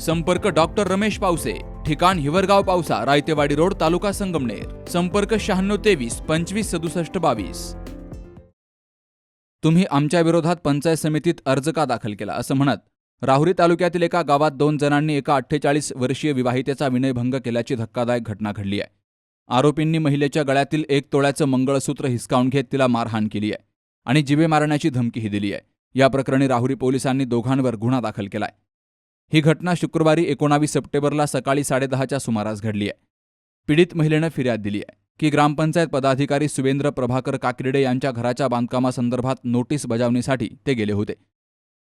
संपर्क डॉक्टर रमेश पावसे ठिकाण हिवरगाव पावसा रायतेवाडी रोड तालुका संगमनेर. संपर्क शहाण्णव तेवीस पंचवीस सदुसष्ट बावीस. तुम्ही आमच्या विरोधात पंचायत समितीत अर्ज का दाखल केला? असं म्हणत राहुरी तालुक्यातील एका गावात दोन जणांनी एका अठ्ठेचाळीस वर्षीय विवाहितेचा विनयभंग केल्याची धक्कादायक घटना घडली आहे. आरोपींनी महिलेच्या गळ्यातील एक तोळ्याचं मंगळसूत्र हिसकावून घेत तिला मारहाण केली आहे आणि जिवे मारण्याची धमकीही दिली आहे. या प्रकरणी राहुरी पोलिसांनी दोघांवर गुन्हा दाखल केलाय. ही घटना शुक्रवारी एकोणावीस सप्टेंबरला सकाळी साडेदहाच्या सुमारास घडली आहे. पीडित महिलेनं फिर्याद दिली आहे की ग्रामपंचायत पदाधिकारी सुवेंद्र प्रभाकर काकिर्डे यांच्या घराच्या बांधकामासंदर्भात नोटीस बजावणीसाठी ते गेले होते.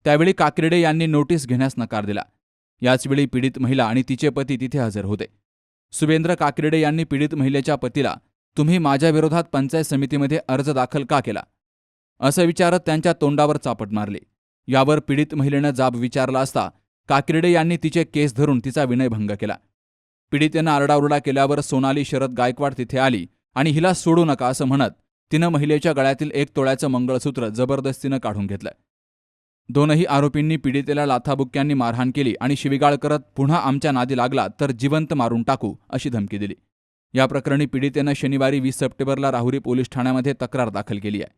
त्यावेळी काकिर्डे यांनी नोटीस घेण्यास नकार दिला. याचवेळी पीडित महिला आणि तिचे पती तिथे हजर होते. सुवेंद्र काकिर्डे यांनी पीडित महिलेच्या पतीला तुम्ही माझ्याविरोधात पंचायत समितीमध्ये अर्ज दाखल का केला? असं विचारत त्यांच्या तोंडावर चापट मारली. यावर पीडित महिलेनं जाब विचारला असता काकिर्डे यांनी तिचे केस धरून तिचा विनयभंग केला. पीडितेनं आरडाओरडा केल्यावर सोनाली शरद गायकवाड तिथे आली आणि हिला सोडू नका असं म्हणत तिनं महिलेच्या गळ्यातील एक तोळ्याचं मंगळसूत्र जबरदस्तीनं काढून घेतलं. दोनही आरोपींनी पीडितेला लाथाबुक्क्यांनी मारहाण केली आणि शिविगाळ करत पुन्हा आमच्या नादी लागला तर जिवंत मारून टाकू अशी धमकी दिली. या प्रकरणी पीडितेनं शनिवारी वीस सप्टेंबरला राहुरी पोलीस ठाण्यामध्ये तक्रार दाखल केली आहे.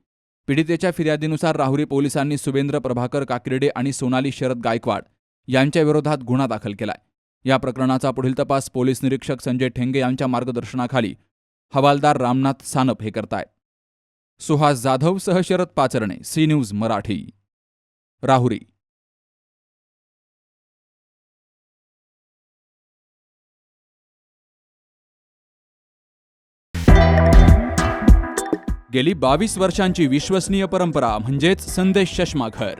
पीडितेच्या फिर्यादीनुसार राहुरी पोलिसांनी सुवेंद्र प्रभाकर काकिर्डे आणि सोनाली शरद गायकवाड यांच्या विरोधात गुन्हा दाखल केलाय. या प्रकरणाचा पुढील तपास पोलीस निरीक्षक संजय ठेंगे यांच्या मार्गदर्शनाखाली हवालदार रामनाथ सानप हे करतायत सुहास जाधव सह शरद पाचरणे सी न्यूज मराठी. राहुरी. गेली बावीस वर्षांची विश्वसनीय परंपरा म्हणजेच संदेश चष्माघर